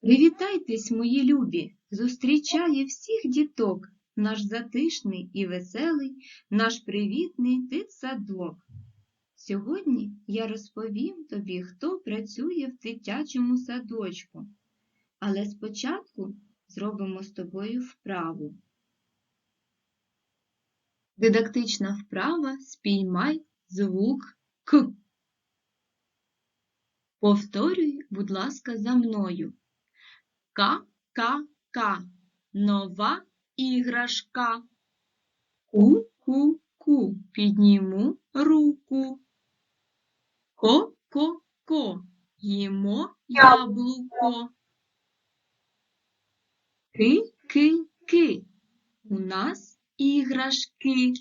Привітайтесь, мої любі, зустрічає всіх діток, наш затишний і веселий, наш привітний дитсадок. Сьогодні я розповім тобі, хто працює в дитячому садочку. Але спочатку зробимо з тобою вправу. Дидактична вправа спіймай звук К. Повторюй, будь ласка, за мною. Ка-ка-ка. Нова іграшка. Ку-ку-ку. Підніму руку. Ко-ко-ко. Їмо яблуко. Ки-ки-ки. У нас іграшки.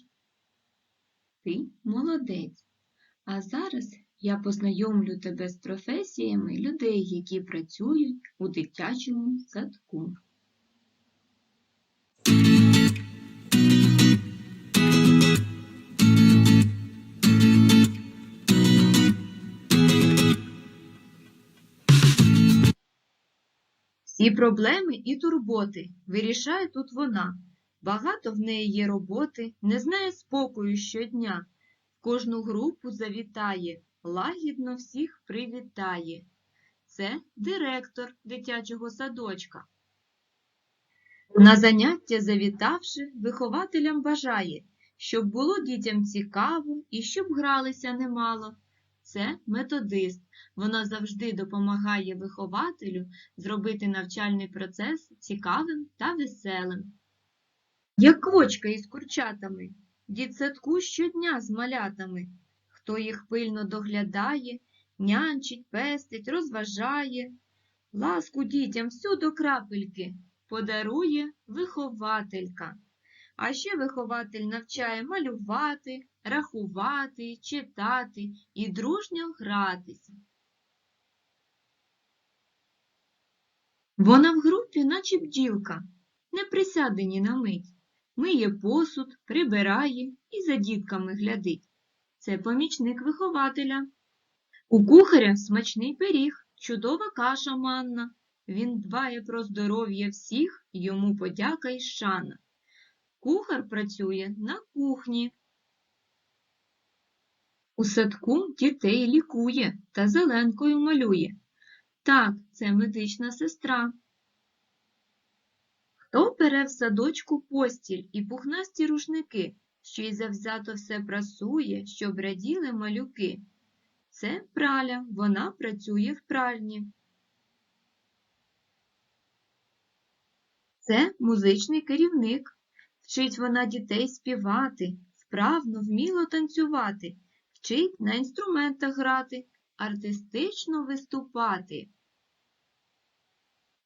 Ти молодець. А зараз я познайомлю тебе з професіями людей, які працюють у дитячому садку. Всі проблеми і турботи вирішає тут вона. Багато в неї є роботи, не знає спокою щодня. В кожну групу завітає, лагідно всіх привітає. Це директор дитячого садочка. На заняття завітавши, вихователям бажає, щоб було дітям цікаво і щоб гралися немало. Це методист. Вона завжди допомагає вихователю зробити навчальний процес цікавим та веселим. Як квочка із курчатами, дітсадку щодня з малятами, хто їх пильно доглядає, нянчить, пестить, розважає, ласку дітям всю до крапельки подарує вихователька. А ще вихователь навчає малювати, рахувати, читати і дружньо гратися. Вона в групі, наче бджілка, не присяде ні на мить. Миє посуд, прибирає і за дітками глядить. Це помічник вихователя. У кухаря смачний пиріг, чудова каша манна. Він дбає про здоров'я всіх, йому подяка й шана. Кухар працює на кухні. У садку дітей лікує та зеленкою малює. Так, це медична сестра. Хто пере в садочку постіль і пухнасті рушники, що й завзято все прасує, щоб раділи малюки? Це праля, вона працює в пральні. Це музичний керівник. Вчить вона дітей співати, вправно, вміло танцювати, вчить на інструментах грати, артистично виступати.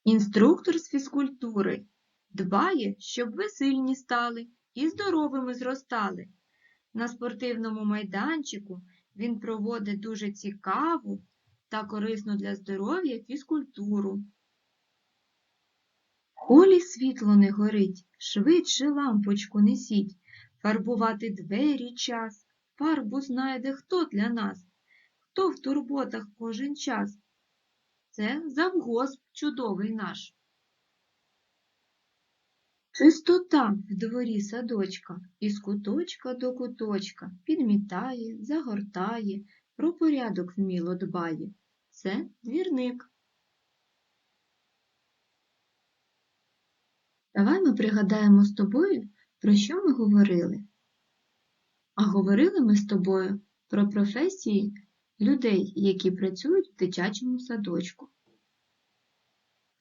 Інструктор з фізкультури дбає, щоб ви сильні стали і здоровими зростали. На спортивному майданчику він проводить дуже цікаву та корисну для здоров'я фізкультуру. В холі світло не горить, швидше лампочку несіть, фарбувати двері час, фарбу знайде хто для нас, хто в турботах кожен час. Це завгосп чудовий наш. Чистота в дворі садочка із куточка до куточка підмітає, загортає, про порядок вміло дбає. Це двірник. Давай ми пригадаємо з тобою, про що ми говорили. А говорили ми з тобою про професії людей, які працюють в дитячому садочку.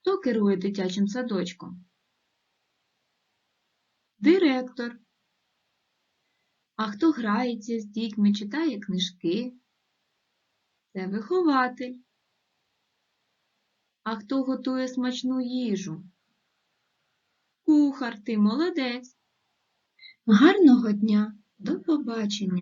Хто керує дитячим садочком? Директор. А хто грається з дітьми, читає книжки? Це вихователь. А хто готує смачну їжу? Кухар, ти молодець. Гарного дня, до побачення!